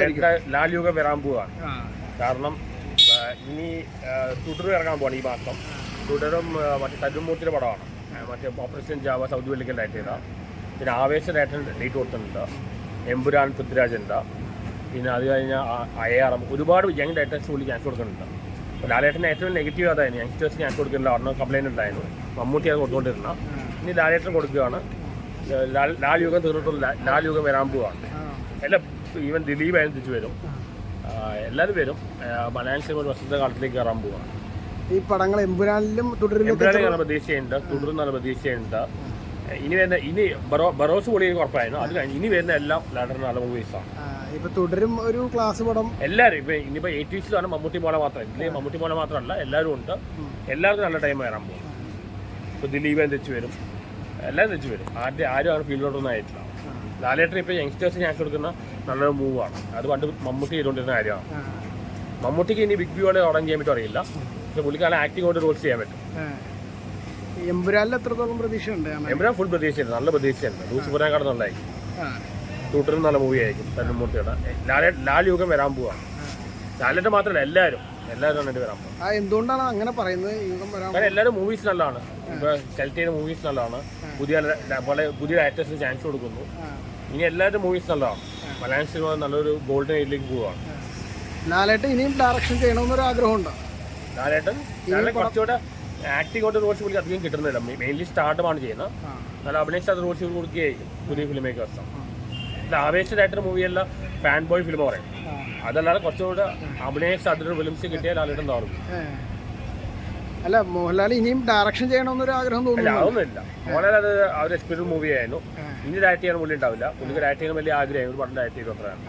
ലാലേട്ടന്റെ ലാൽ യുഗം വരാൻ പോവാണ്. കാരണം ഇനി തുടരും ഇറങ്ങാൻ പോവാണ് ഈ മാസം തുടരും മറ്റേ തരുമൂർത്തിയുടെ പടമാണ്. മറ്റേ ഓപ്പറേഷൻ ജാവ സൗദി വെള്ളിക്കൽ ഡയറ്റ് ചെയ്ത. പിന്നെ ആവേശമായിട്ട് ഡേറ്റ് കൊടുത്തിട്ടുണ്ട്. എമ്പുരാൻ പൃഥ്വിരാജുണ്ട് പിന്നെ അത് കഴിഞ്ഞാൽ അയ്യാറം ഒരുപാട് യങ് ഡയറ്റേഴ്സ് പുള്ളി ചാൻസ് കൊടുക്കുന്നുണ്ട് ലാലേട്ടന് ഏറ്റവും നെഗറ്റീവ് അതായിരുന്നു. യങ്സ്റ്റേഴ്സ് ചാൻസ് കൊടുക്കുന്നില്ല ഒരെണ്ണം കംപ്ലൈന്റ് ഉണ്ടായിരുന്നു. മമ്മൂട്ടി അത് കൊടുത്തുകൊണ്ടിരുന്ന ഇനി ലാലേട്ടൻ കൊടുക്കുകയാണ്. ലാൽ ലാൽ യുഗം തീർന്നിട്ടുള്ള ലാൽ യുഗം വരാൻ പോവാണ്. എല്ലാം ഈവൻ ദിലീപ് ആയാലും തിരിച്ചു വരും. എല്ലാവരും വരും. മലയാളം സിനിമ ഒരു വർഷത്തെ കാലത്തിലേക്ക് കയറാൻ പോവാണ്. ഈ പടങ്ങൾ എമ്പുരാനിലും തുടരുന്ന നല്ല പ്രതീക്ഷയുണ്ട്. തുടരുന്ന നല്ല പ്രതീക്ഷയുണ്ട്. ഇനി വരുന്ന ഇനി ബറോ ബറോസ് പൊളി ഉറപ്പായിരുന്നു. അത് ഇനി വരുന്ന എല്ലാം ലാഡറിന് നല്ല ആണ്. ഇപ്പൊ തുടരും ഒരു ക്ലാസ് പടം. എല്ലാവരും ഇപ്പൊ ഇനിയിപ്പോ എയ്റ്റീസിലാണ് മമ്മൂട്ടി മോളെ മാത്രം. ഇതിൽ മമ്മൂട്ടി മോളെ മാത്രമല്ല എല്ലാവരും ഉണ്ട്. എല്ലാവർക്കും നല്ല ടൈം വരാൻ പോകും ഇപ്പൊ ദിലീപ് തെച്ചു വരും. എല്ലാം തെച്ചു വരും. ആരുടെ ആരും അങ്ങനെ ഫീൽഡിലോട്ടൊന്നും ആയിട്ടില്ല. ലാലേട്ടൻ ഇപ്പൊ യങ്സ്റ്റേഴ്സ് ചാൻസ് കൊടുക്കുന്ന നല്ലൊരു മൂവാണ്. അത് പണ്ട് മമ്മൂട്ടി ചെയ്തുകൊണ്ടിരുന്ന കാര്യമാണ്. മമ്മൂട്ടിക്ക് ഇനി ബിഗ് ബിയോടെ ഓടാൻ ചെയ്യാൻ പറ്റും അറിയില്ല. പക്ഷെ പുള്ളിക്കാലം ആക്ടിംഗ് കൊണ്ട് റോൾസ് ചെയ്യാൻ പറ്റും. എമ്പുരാനിൽ എത്രത്തോളം പ്രതീക്ഷയുണ്ട്? എംബ്രാൻ ഫുൾ പ്രതീക്ഷയുണ്ട്. നല്ല പ്രതീക്ഷയുണ്ട്. ലൂസിഫറിനെ കടന്നുണ്ടായിരിക്കും ആ, ടൂട്ടറും നല്ല മൂവി ആയിരിക്കും. തന്നുമൂർത്തിയുടെ ലാലേ ലാൽ യുഗം വരാൻ പോവാണ് ലാലേട്ടൻ മാത്രമല്ല എല്ലാവരും. എല്ലാവരും കണ്ടിട്ട് വരാൻ പോകും എന്തുകൊണ്ടാണ് അങ്ങനെ പറയുന്നത്? യുഗം വരാൻ കാരണം എല്ലാവരും മൂവീസ് നല്ലതാണ്. ഇപ്പൊ സെലക്ട് ചെയ്ത മൂവീസ് നല്ലതാണ്. പുതിയ പല പുതിയ ആക്ടേഴ്സിന് ചാൻസ് കൊടുക്കുന്നു. ഇനി എല്ലാവരും മൂവീസ് നല്ലതാണ് മലയാളം സിനിമ നല്ലൊരു ഗോൾഡൻ ഏജിലേക്ക് പോവാണ്. ലാലേട്ടൻ ഇനിയും ഡയറക്ഷൻ ചെയ്യണമെന്നൊരു ആഗ്രഹമുണ്ട്. ലാലേട്ടൻ ലാലേട്ടൻ കുറച്ചുകൂടെ ആക്ടിംഗ് കൊണ്ട് റോഡ് പുള്ളി അധികം കിട്ടുന്നില്ല. മെയിൻലി സ്റ്റാർട്ടുമാണ് ചെയ്യുന്നത്. നല്ല അഭിനയിച്ച റോൾസ് കൊടുക്കുകയായിരിക്കും. പുതിയ ഫിലിം മേക്കേഴ്സ് ഇത് ആവേശമായിട്ടൊരു മൂവിയല്ല ഫാൻ ബോയ് ഫിലിം പറയും. അതല്ലാതെ കുറച്ചുകൂടെ അഭിനയിച്ച അതിലൊരു ഫിലിംസ് കിട്ടിയാൽ ലാലേട്ടൻ താറും. അല്ല മോഹൻലാൽ ഇനിയും ഡയറക്ഷൻ ചെയ്യണമെന്നൊരു ആഗ്രഹം തോന്നുന്നില്ല തോന്നുന്നു അതൊന്നുമില്ല. മോഹൻലാൽ അത് ആ ഒരു എക്സ്പീരിയൻസ് മൂവി ആയിരുന്നു. ഇനി ഡയറക്റ്റ് ചെയ്യാൻ പുള്ളി ഉണ്ടാവില്ല. പുള്ളിക്ക് ഡയറക്റ്റ് ചെയ്യാൻ വലിയ ആഗ്രഹം. ഒരു പടം ഡയറക്റ്റ് ചെയ്തു അത്രയാണ്.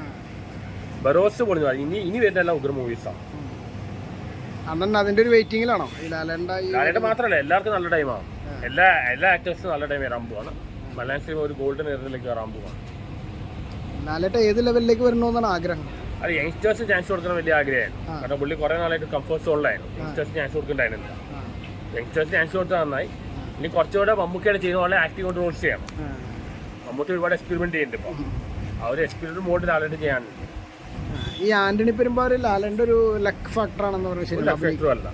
ബറോസ് പൊളിഞ്ഞു. ഇനി ഇനി വരുന്ന എല്ലാം ഉഗ്ര മൂവീസാണ്. അണ്ണൻ അതിന്റെ ഒരു വെയിറ്റിംഗിലാണോ ലാലേട്ട് മാത്രല്ല മാത്രമല്ല എല്ലാവർക്കും നല്ല ടൈമാണ് എല്ലാ എല്ലാ ആക്ടേഴ്സും നല്ല ടൈം വരാൻ പോവാണ് മലയാളം സിനിമ ഒരു ഗോൾഡൻ എറിലേക്ക് വരാൻ പോവാണ് ലാലേട്ട ഏത് ലെവലിലേക്ക് വരണമെന്നാണ് ആഗ്രഹം? അത് യങ്സ്റ്റേഴ്സ് ചാൻസ് കൊടുക്കുന്ന വലിയ ആഗ്രഹമായിരുന്നു. കാരണം പുള്ളി കുറെ നാളായിട്ട് കംഫർട്ട് സോണിലായിരുന്നു യങ്സ്റ്റേഴ്സ് ചാൻസ് കൊടുക്കണ്ടായിരുന്നില്ല യങ്സ്റ്റേഴ്സ് ചാൻസ് കൊടുത്താൽ നന്നായി. ഇനി കുറച്ചുകൂടെ മമ്മൂക്കയുടെ ചെയ്യുന്ന പോലെ ആക്ടിംഗ് കൊണ്ട് റോൾസ് ചെയ്യണം മമ്മൂട്ടി ഒരുപാട് എക്സ്പെരിമെന്റ് ചെയ്യുന്നുണ്ട് ഇപ്പോൾ ആ. ഒരു എക്സ്പെരിമെന്റ് മോഡിൽ ആളായിട്ട് ചെയ്യാനുണ്ട്. ഈ ആന്റണി പെരുമ്പാവൂർ ലാലന്റെ ഒരു ലക്ക് ഫാക്ടർ ആണെന്ന് പറയുന്നത് എഫക്റ്ററും അല്ല.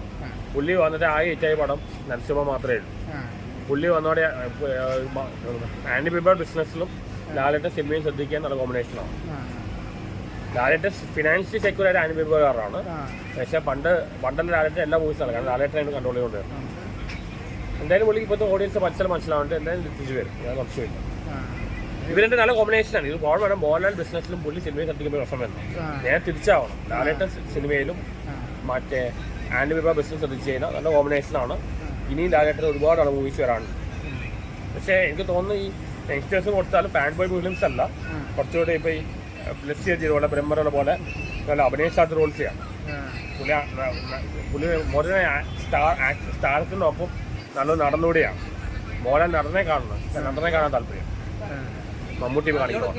പുള്ളി വന്നിട്ട് ആ ഏറ്റായ പടം നരസിംഹ മാത്രമേ ഉള്ളൂ. പുള്ളി വന്നോടെ ആന്റണി ബിബർ ബിസിനസ്സിലും ലാലന്റെ സിനിമയും ശ്രദ്ധിക്കാൻ നല്ല കോമ്പിനേഷനാണ്. ലാലേട്ടൻ ഫിനാൻഷ്യലി സെക്യൂർ ആയിട്ട് ആ. പക്ഷേ പണ്ട് പണ്ടല്ല ലാലേട്ടൻ എല്ലാ മൂവീസാണ് കാരണം ലാലേട്ടനെ കണ്ട്രോൾ കൺട്രോൾ ചെയ്തുകൊണ്ട് എന്തായാലും പുള്ളിക്ക് ഇപ്പോഴത്തെ ഓഡിയൻസ് മനസ്സിൽ മനസ്സിലാവുന്നുണ്ട്. എന്തായാലും തിരിച്ചു വരും. ഞാൻ ആ. ഇവരുടെ നല്ല കോമ്പിനേഷനാണ് ഇത് പോകണം വേണം മോഹൻലാൽ ബിസിനസ്സിലും പുള്ളി സിനിമയിൽ ശ്രദ്ധിക്കുമ്പോൾ പ്രശ്നം വരുന്നു ഞാൻ നേരെ തിരിച്ചാവണം. ലാലേട്ടൻ സിനിമയിലും. മറ്റേ ആൻഡ് ബിബ ബിസിനസ് ശ്രദ്ധിച്ച് കഴിഞ്ഞാൽ നല്ല കോമ്പിനേഷൻ ആണ്. ഇനിയും ലാലേട്ടൻ ഒരുപാട് ആണ് മൂവീസ് വരാനുണ്ട് പക്ഷേ എനിക്ക് തോന്നുന്നു ഈ യങ്സ്റ്റേഴ്സ് കൊടുത്താലും ഫാൻ ബോയ് ഫിലിംസ് അല്ല കുറച്ചുകൂടെ ഇപ്പോൾ ഈ ബ്ലസ് ചെയ്ത പോലെ ബ്രഹ്മറുടെ പോലെ നല്ല അഭിനയിച്ചാത്ത റോൾസ് ചെയ്യാം പുലി പുള്ളി മോനെ സ്റ്റാർ സ്റ്റാർസിനൊപ്പം നല്ല നടന്നുകൂടിയാണ് മോരൻ നടനെ കാണണം നടനെ കാണാൻ താല്പര്യം. മമ്മൂട്ടി കാണിക്കണം